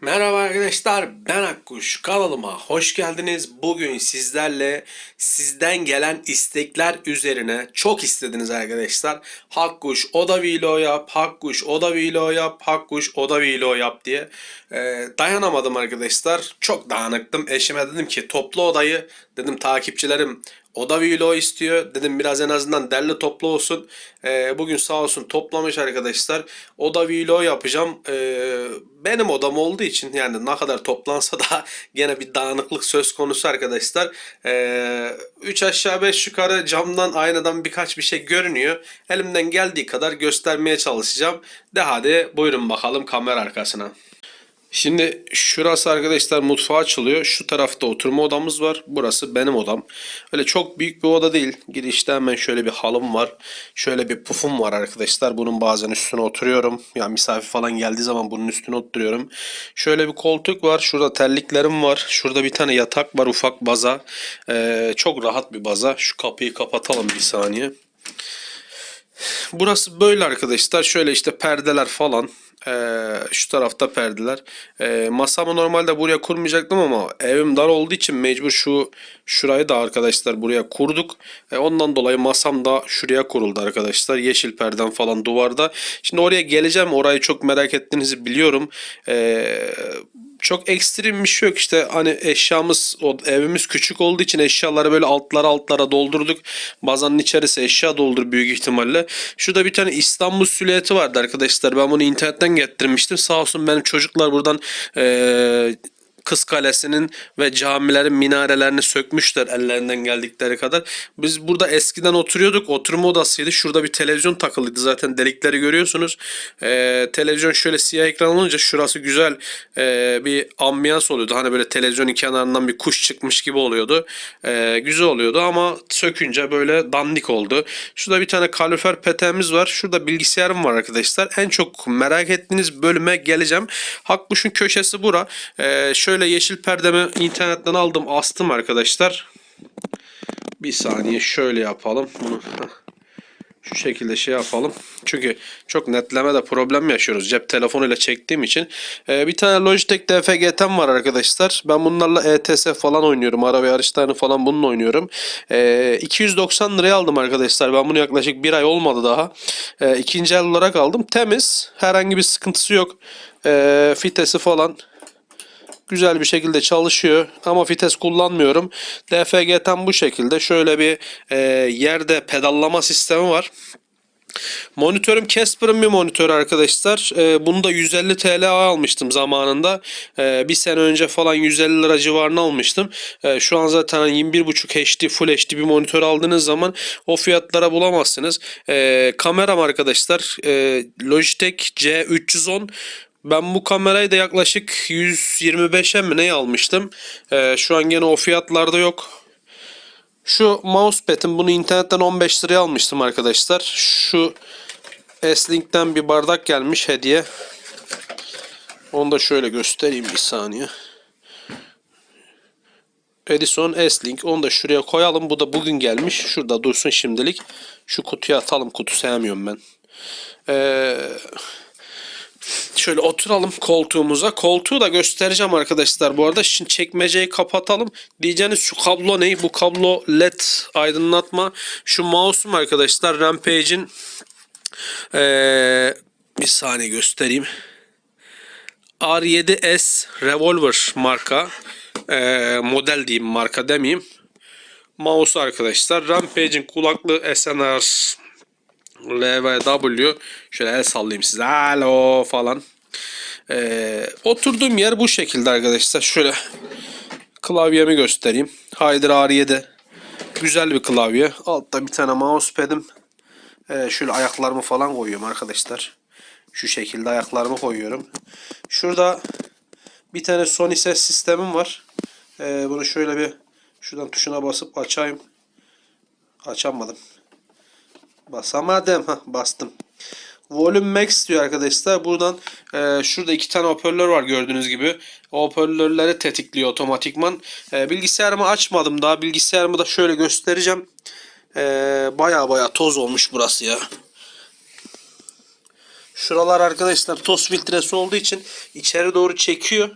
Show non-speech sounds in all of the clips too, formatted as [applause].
Merhaba arkadaşlar ben Akkuş kanalıma hoş geldiniz. Bugün sizlerle sizden gelen istekler üzerine çok istediniz arkadaşlar. Hakkuş o da vlog yap, Hakkuş o da vlog yap, Hakkuş o da vlog yap diye. Ee, dayanamadım arkadaşlar. Çok dağınıktım. Eşime dedim ki toplu odayı dedim takipçilerim o da vlog istiyor. Dedim biraz en azından derli toplu olsun. Ee, bugün sağ olsun toplamış arkadaşlar. O da vlog yapacağım. Ee, benim odam olduğu için yani ne kadar toplansa da [laughs] gene bir dağınıklık söz konusu arkadaşlar. Ee, 3 aşağı 5 yukarı camdan aynadan birkaç bir şey görünüyor. Elimden geldiği kadar göstermeye çalışacağım. De hadi buyurun bakalım kamera arkasına. Şimdi şurası arkadaşlar mutfağı açılıyor. Şu tarafta oturma odamız var. Burası benim odam. Öyle çok büyük bir oda değil. Girişte hemen şöyle bir halım var. Şöyle bir pufum var arkadaşlar. Bunun bazen üstüne oturuyorum. Ya misafir falan geldiği zaman bunun üstüne oturuyorum. Şöyle bir koltuk var. Şurada terliklerim var. Şurada bir tane yatak var ufak baza. Ee, çok rahat bir baza. Şu kapıyı kapatalım bir saniye. Burası böyle arkadaşlar. Şöyle işte perdeler falan. Ee, şu tarafta perdeler. Ee, masamı normalde buraya kurmayacaktım ama evim dar olduğu için mecbur şu şurayı da arkadaşlar buraya kurduk. Ee, ondan dolayı masam da şuraya kuruldu arkadaşlar. Yeşil perden falan duvarda. Şimdi oraya geleceğim. Orayı çok merak ettiğinizi biliyorum. Ee, çok ekstrem bir şey yok işte hani eşyamız o evimiz küçük olduğu için eşyaları böyle altlara altlara doldurduk. Bazanın içerisi eşya doldur büyük ihtimalle. Şurada bir tane İstanbul silüeti vardı arkadaşlar. Ben bunu internetten getirmiştim. Sağ olsun benim çocuklar buradan eee Kız Kalesi'nin ve camilerin minarelerini sökmüşler ellerinden geldikleri kadar. Biz burada eskiden oturuyorduk. Oturma odasıydı. Şurada bir televizyon takılıydı. Zaten delikleri görüyorsunuz. Ee, televizyon şöyle siyah ekran olunca şurası güzel ee, bir ambiyans oluyordu. Hani böyle televizyonun kenarından bir kuş çıkmış gibi oluyordu. Ee, güzel oluyordu ama sökünce böyle dandik oldu. Şurada bir tane kalorifer peteğimiz var. Şurada bilgisayarım var arkadaşlar. En çok merak ettiğiniz bölüme geleceğim. Hakkuş'un köşesi bura. Ee, şöyle yeşil perdemi internetten aldım astım arkadaşlar. Bir saniye şöyle yapalım. Bunu şu şekilde şey yapalım. Çünkü çok netlemede problem yaşıyoruz. Cep telefonuyla çektiğim için. Ee, bir tane Logitech DFGT'm var arkadaşlar. Ben bunlarla ETS falan oynuyorum. Araba yarışlarını falan bununla oynuyorum. Ee, 290 liraya aldım arkadaşlar. Ben bunu yaklaşık bir ay olmadı daha. Ee, ikinci el olarak aldım. Temiz. Herhangi bir sıkıntısı yok. Ee, fitesi falan güzel bir şekilde çalışıyor ama vites kullanmıyorum. DFG tam bu şekilde. Şöyle bir e, yerde pedallama sistemi var. Monitörüm Casper'ın bir monitörü arkadaşlar. Ee, bunu da 150 TL almıştım zamanında. Ee, bir sene önce falan 150 lira civarına almıştım. Ee, şu an zaten 21.5 HD Full HD bir monitör aldığınız zaman o fiyatlara bulamazsınız. Ee, kameram arkadaşlar e, Logitech C310 ben bu kamerayı da yaklaşık 125'e mi ne almıştım. Ee, şu an gene o fiyatlarda yok. Şu mousepad'im bunu internetten 15 liraya almıştım arkadaşlar. Şu S-Link'ten bir bardak gelmiş hediye. Onu da şöyle göstereyim bir saniye. Edison S-Link. Onu da şuraya koyalım. Bu da bugün gelmiş. Şurada dursun şimdilik. Şu kutuya atalım. Kutu sevmiyorum ben. Eee... Şöyle oturalım koltuğumuza. Koltuğu da göstereceğim arkadaşlar bu arada. Şimdi çekmeceyi kapatalım. Diyeceğiniz şu kablo ne? Bu kablo led aydınlatma. Şu mouse'um arkadaşlar Rampage'in ee, bir saniye göstereyim. R7S Revolver marka. Ee, model diyeyim marka demeyeyim. Mouse arkadaşlar. Rampage'in kulaklığı SNR L ve W. Şöyle el sallayayım size. Alo falan. Ee, oturduğum yer bu şekilde arkadaşlar. Şöyle klavyemi göstereyim. Hyder R7. Güzel bir klavye. Altta bir tane mousepad'im. Ee, şöyle ayaklarımı falan koyuyorum arkadaşlar. Şu şekilde ayaklarımı koyuyorum. Şurada bir tane Sony ses sistemim var. Ee, bunu şöyle bir şuradan tuşuna basıp açayım. Açamadım. Basamadım. Hah, bastım. Volume Max diyor arkadaşlar. Buradan e, şurada iki tane hoparlör var gördüğünüz gibi. O hoparlörleri tetikliyor otomatikman. E, bilgisayarımı açmadım daha. Bilgisayarımı da şöyle göstereceğim. E, baya baya toz olmuş burası ya. Şuralar arkadaşlar toz filtresi olduğu için içeri doğru çekiyor.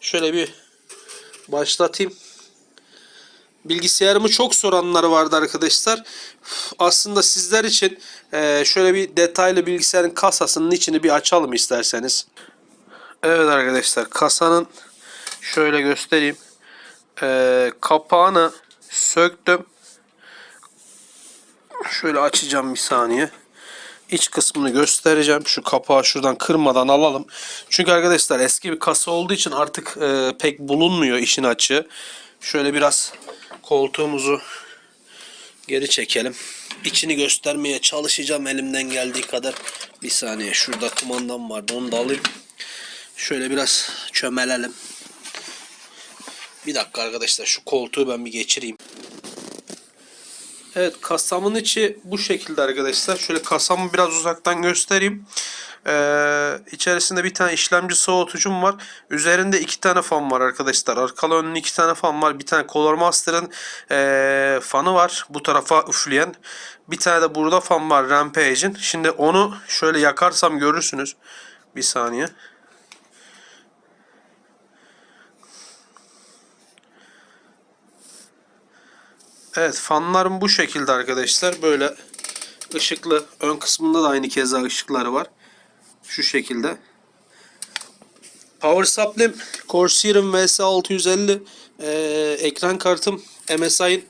Şöyle bir başlatayım. Bilgisayarımı çok soranlar vardı arkadaşlar. Aslında sizler için eee, şöyle bir detaylı bilgisayarın kasasının içini bir açalım isterseniz. Evet arkadaşlar kasanın şöyle göstereyim. Eee, kapağını söktüm. Şöyle açacağım bir saniye. İç kısmını göstereceğim. Şu kapağı şuradan kırmadan alalım. Çünkü arkadaşlar eski bir kasa olduğu için artık e, pek bulunmuyor işin açığı. Şöyle biraz koltuğumuzu geri çekelim. İçini göstermeye çalışacağım elimden geldiği kadar. Bir saniye şurada kumandam vardı onu da alayım. Şöyle biraz çömelelim. Bir dakika arkadaşlar şu koltuğu ben bir geçireyim. Evet kasamın içi bu şekilde arkadaşlar. Şöyle kasamı biraz uzaktan göstereyim. Ee, içerisinde bir tane işlemci soğutucum var. Üzerinde iki tane fan var arkadaşlar. Arkalı önlü iki tane fan var. Bir tane Color Master'ın ee, fanı var. Bu tarafa üfleyen. Bir tane de burada fan var Rampage'in. Şimdi onu şöyle yakarsam görürsünüz. Bir saniye. Evet fanlarım bu şekilde arkadaşlar. Böyle ışıklı. Ön kısmında da aynı keza ışıkları var. Şu şekilde. Power supply'm Corsair'ın VS650 ee, ekran kartım MSI'ın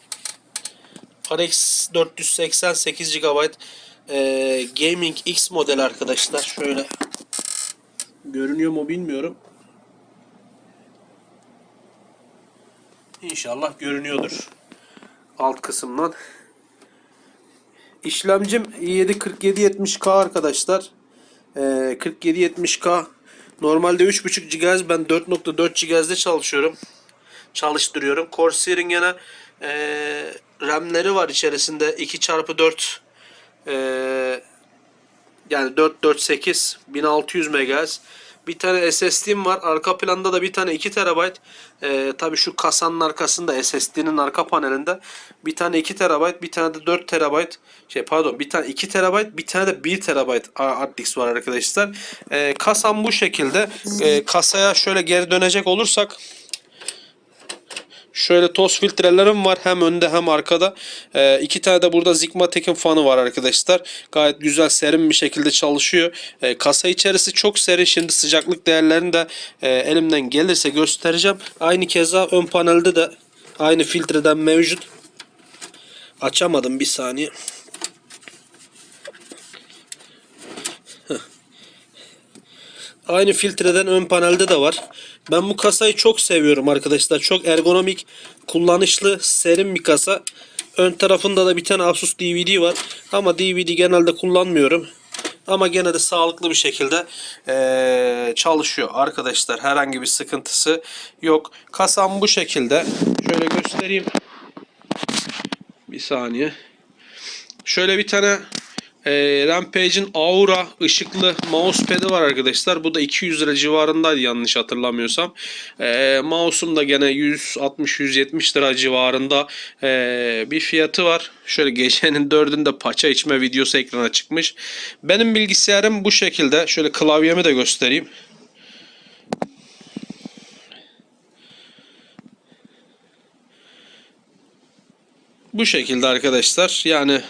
RX 488 GB ee, Gaming X model arkadaşlar. Şöyle görünüyor mu bilmiyorum. İnşallah görünüyordur alt kısımdan. İşlemcim i7 4770K arkadaşlar. Ee, 4770K normalde 3.5 GHz ben 4.4 GHz'de çalışıyorum. Çalıştırıyorum. Corsair'in gene ee, RAM'leri var içerisinde 2x4 ee, yani 448 1600 MHz. Bir tane SSD'm var. Arka planda da bir tane 2 TB. Ee, tabii şu kasanın arkasında SSD'nin arka panelinde bir tane 2 TB, bir tane de 4 TB. Şey pardon, bir tane 2 TB, bir tane de 1 TB hard disk var arkadaşlar. Ee, kasam bu şekilde. Ee, kasaya şöyle geri dönecek olursak Şöyle toz filtrelerim var hem önde hem arkada. Ee, iki tane de burada Zigmatek'in fanı var arkadaşlar. Gayet güzel serin bir şekilde çalışıyor. Ee, kasa içerisi çok serin. Şimdi sıcaklık değerlerini de e, elimden gelirse göstereceğim. Aynı keza ön panelde de aynı filtreden mevcut. Açamadım bir saniye. Aynı filtreden ön panelde de var. Ben bu kasayı çok seviyorum arkadaşlar. Çok ergonomik, kullanışlı, serin bir kasa. Ön tarafında da bir tane Asus DVD var. Ama DVD genelde kullanmıyorum. Ama gene de sağlıklı bir şekilde eee, çalışıyor arkadaşlar. Herhangi bir sıkıntısı yok. Kasam bu şekilde. Şöyle göstereyim. Bir saniye. Şöyle bir tane e, Rampage'in Aura ışıklı mousepad'i var arkadaşlar. Bu da 200 lira civarındaydı yanlış hatırlamıyorsam. E, mouse'um da gene 160-170 lira civarında e, bir fiyatı var. Şöyle gecenin [laughs] dördünde paça içme videosu ekrana çıkmış. Benim bilgisayarım bu şekilde. Şöyle klavyemi de göstereyim. Bu şekilde arkadaşlar. Yani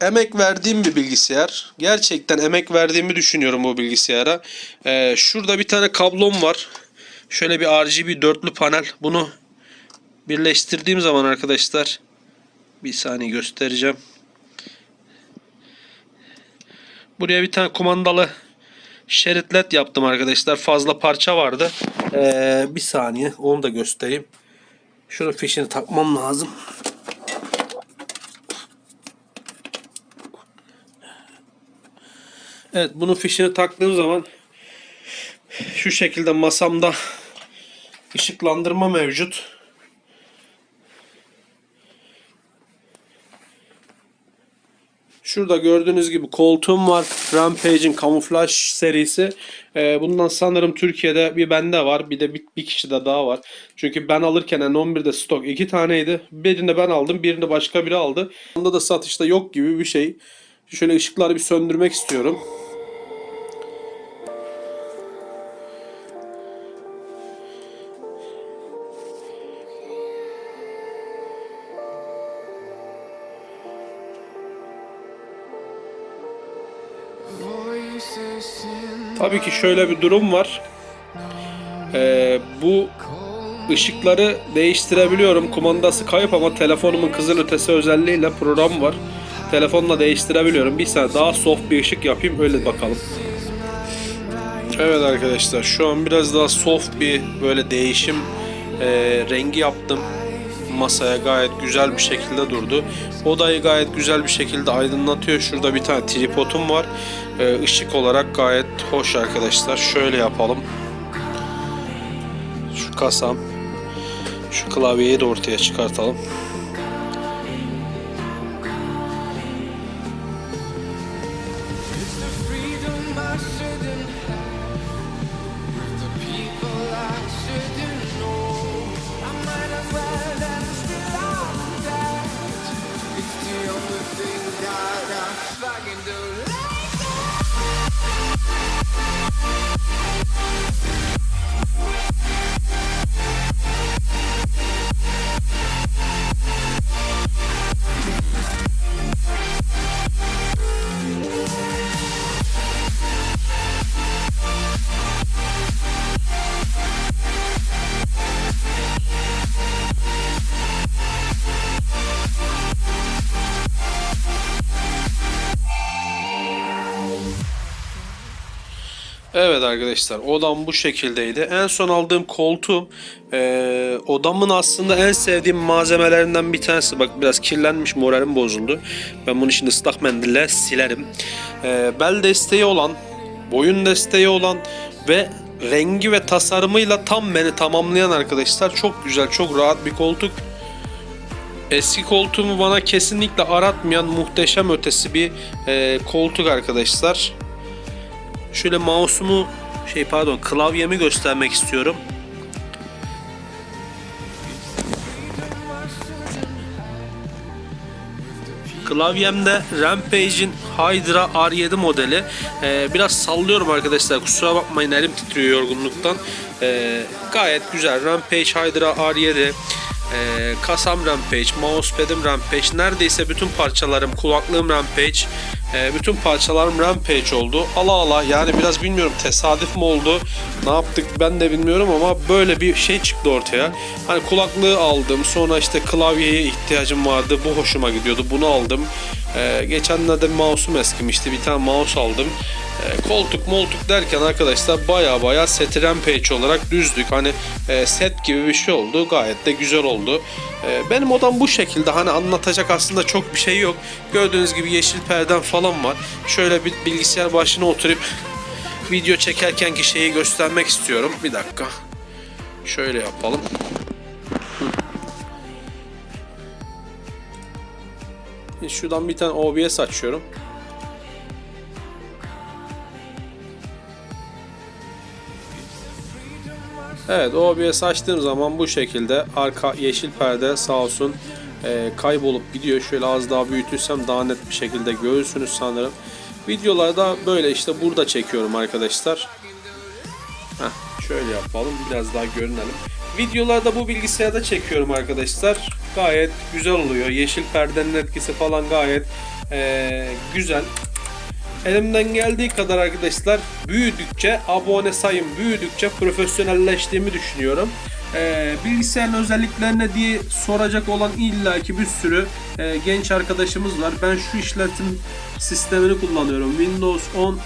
emek verdiğim bir bilgisayar. Gerçekten emek verdiğimi düşünüyorum bu bilgisayara. Ee, şurada bir tane kablom var. Şöyle bir RGB dörtlü panel. Bunu birleştirdiğim zaman arkadaşlar bir saniye göstereceğim. Buraya bir tane kumandalı şerit led yaptım arkadaşlar. Fazla parça vardı. Ee, bir saniye onu da göstereyim. Şunun fişini takmam lazım. Evet bunun fişini taktığım zaman şu şekilde masamda ışıklandırma mevcut. Şurada gördüğünüz gibi koltuğum var. Rampage'in kamuflaj serisi. Ee, bundan sanırım Türkiye'de bir bende var. Bir de bir, bir kişi de daha var. Çünkü ben alırken N11'de stok iki taneydi. Birini ben aldım. Birini başka biri aldı. Onda da satışta yok gibi bir şey. Şöyle ışıkları bir söndürmek istiyorum. Tabii ki şöyle bir durum var. Ee, bu ışıkları değiştirebiliyorum. Kumandası kayıp ama telefonumun kızıl ötesi özelliğiyle program var. Telefonla değiştirebiliyorum. Bir saniye daha soft bir ışık yapayım öyle bakalım. Evet arkadaşlar şu an biraz daha soft bir böyle değişim e, rengi yaptım. Masaya gayet güzel bir şekilde durdu. Odayı gayet güzel bir şekilde aydınlatıyor. Şurada bir tane tripodum var. E, ışık olarak gayet hoş arkadaşlar. Şöyle yapalım. Şu kasam. Şu klavyeyi de ortaya çıkartalım. Evet arkadaşlar odam bu şekildeydi. En son aldığım koltuğum eee, odamın aslında en sevdiğim malzemelerinden bir tanesi. Bak biraz kirlenmiş moralim bozuldu. Ben bunu şimdi ıslak mendille silerim. Eee, bel desteği olan, boyun desteği olan ve rengi ve tasarımıyla tam beni tamamlayan arkadaşlar. Çok güzel, çok rahat bir koltuk. Eski koltuğumu bana kesinlikle aratmayan muhteşem ötesi bir eee, koltuk arkadaşlar. Şöyle mouse'umu şey pardon klavyemi göstermek istiyorum. Klavyemde Rampage'in Hydra R7 modeli. Ee, biraz sallıyorum arkadaşlar. Kusura bakmayın elim titriyor yorgunluktan. Ee, gayet güzel. Rampage Hydra R7. Ee, kasam Rampage, mousepad'im Rampage, neredeyse bütün parçalarım, kulaklığım Rampage, ee, bütün parçalarım Rampage oldu. Ala ala yani biraz bilmiyorum tesadüf mü oldu, ne yaptık ben de bilmiyorum ama böyle bir şey çıktı ortaya. Hani kulaklığı aldım, sonra işte klavyeye ihtiyacım vardı, bu hoşuma gidiyordu, bunu aldım. Ee, geçenlerde mouse'um eskimişti, bir tane mouse aldım. Ee, koltuk moltuk derken arkadaşlar baya baya set Rampage olarak düzdük. Hani e, set gibi bir şey oldu. Gayet de güzel oldu. Ee, benim odam bu şekilde. Hani anlatacak aslında çok bir şey yok. Gördüğünüz gibi yeşil perdem falan var. Şöyle bir bilgisayar başına oturup video çekerken ki şeyi göstermek istiyorum. Bir dakika. Şöyle yapalım. Şuradan bir tane OBS açıyorum. Evet OBS açtığım zaman bu şekilde arka yeşil perde sağ olsun e, kaybolup gidiyor. Şöyle az daha büyütürsem daha net bir şekilde görürsünüz sanırım. Videolarda böyle işte burada çekiyorum arkadaşlar. Heh, şöyle yapalım biraz daha görünelim. Videolarda bu bilgisayarda çekiyorum arkadaşlar. Gayet güzel oluyor. Yeşil perdenin etkisi falan gayet e, güzel. Elimden geldiği kadar arkadaşlar büyüdükçe abone sayım büyüdükçe profesyonelleştiğimi düşünüyorum. Ee, bilgisayarın özelliklerine diye soracak olan illaki bir sürü e, genç arkadaşımız var. Ben şu işletim sistemini kullanıyorum. Windows 10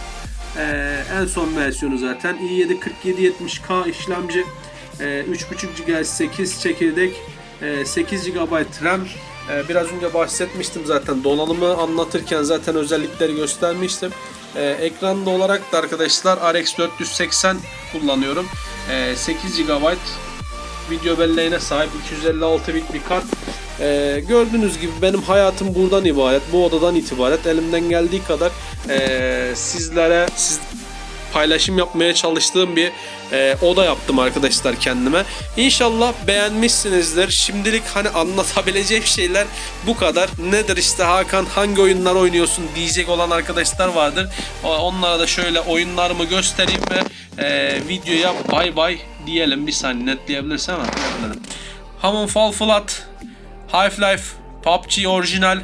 e, en son versiyonu zaten. i7 4770K işlemci, e, 3.5 GHz 8 çekirdek, e, 8 GB RAM, ee, biraz önce bahsetmiştim zaten donanımı anlatırken zaten özellikleri göstermiştim. Ee, ekranda olarak da arkadaşlar RX 480 kullanıyorum. Ee, 8 GB video belleğine sahip 256 bit bir kart. Ee, gördüğünüz gibi benim hayatım buradan ibaret, bu odadan itibaret. Elimden geldiği kadar ee, sizlere siz, paylaşım yapmaya çalıştığım bir e, oda yaptım arkadaşlar kendime. İnşallah beğenmişsinizdir. Şimdilik hani anlatabileceğim şeyler bu kadar. Nedir işte Hakan hangi oyunlar oynuyorsun diyecek olan arkadaşlar vardır. Onlara da şöyle oyunlarımı göstereyim ve e, videoya bay bay diyelim. Bir saniye netleyebilirsem ama. Hamon Fall Flat, Half-Life, PUBG orijinal,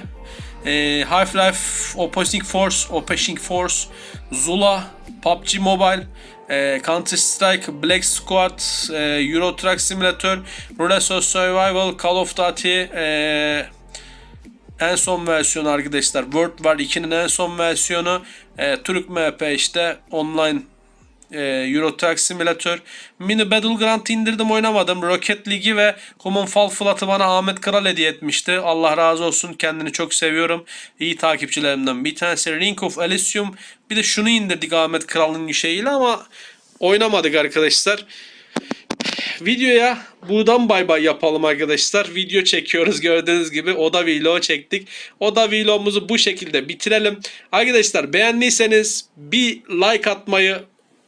e, Half-Life Opposing Force, Opposing Force, Zula, PUBG Mobile, e, Counter Strike, Black Squad, e, Euro Truck Simulator, Reso Survival, Call of Duty, e, en son versiyonu arkadaşlar World War 2'nin en son versiyonu e, Türk MP işte online e, Euro Truck Simulator Mini Battleground indirdim oynamadım Rocket Ligi ve Common Fall Flat'ı bana Ahmet Kral hediye etmişti Allah razı olsun kendini çok seviyorum iyi takipçilerimden bir tanesi Ring of Elysium bir de şunu indirdik Ahmet Kral'ın şeyiyle ama oynamadık arkadaşlar videoya buradan bay bay yapalım arkadaşlar. Video çekiyoruz gördüğünüz gibi. Oda vlog çektik. Oda vlogumuzu bu şekilde bitirelim. Arkadaşlar beğendiyseniz bir like atmayı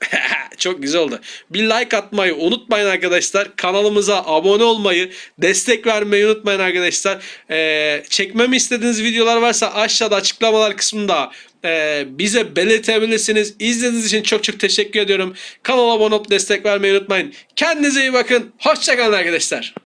[laughs] çok güzel oldu. Bir like atmayı unutmayın arkadaşlar. Kanalımıza abone olmayı, destek vermeyi unutmayın arkadaşlar. Ee, çekmemi istediğiniz videolar varsa aşağıda açıklamalar kısmında e, bize belirtebilirsiniz. İzlediğiniz için çok çok teşekkür ediyorum. Kanala abone olup destek vermeyi unutmayın. Kendinize iyi bakın. Hoşçakalın arkadaşlar.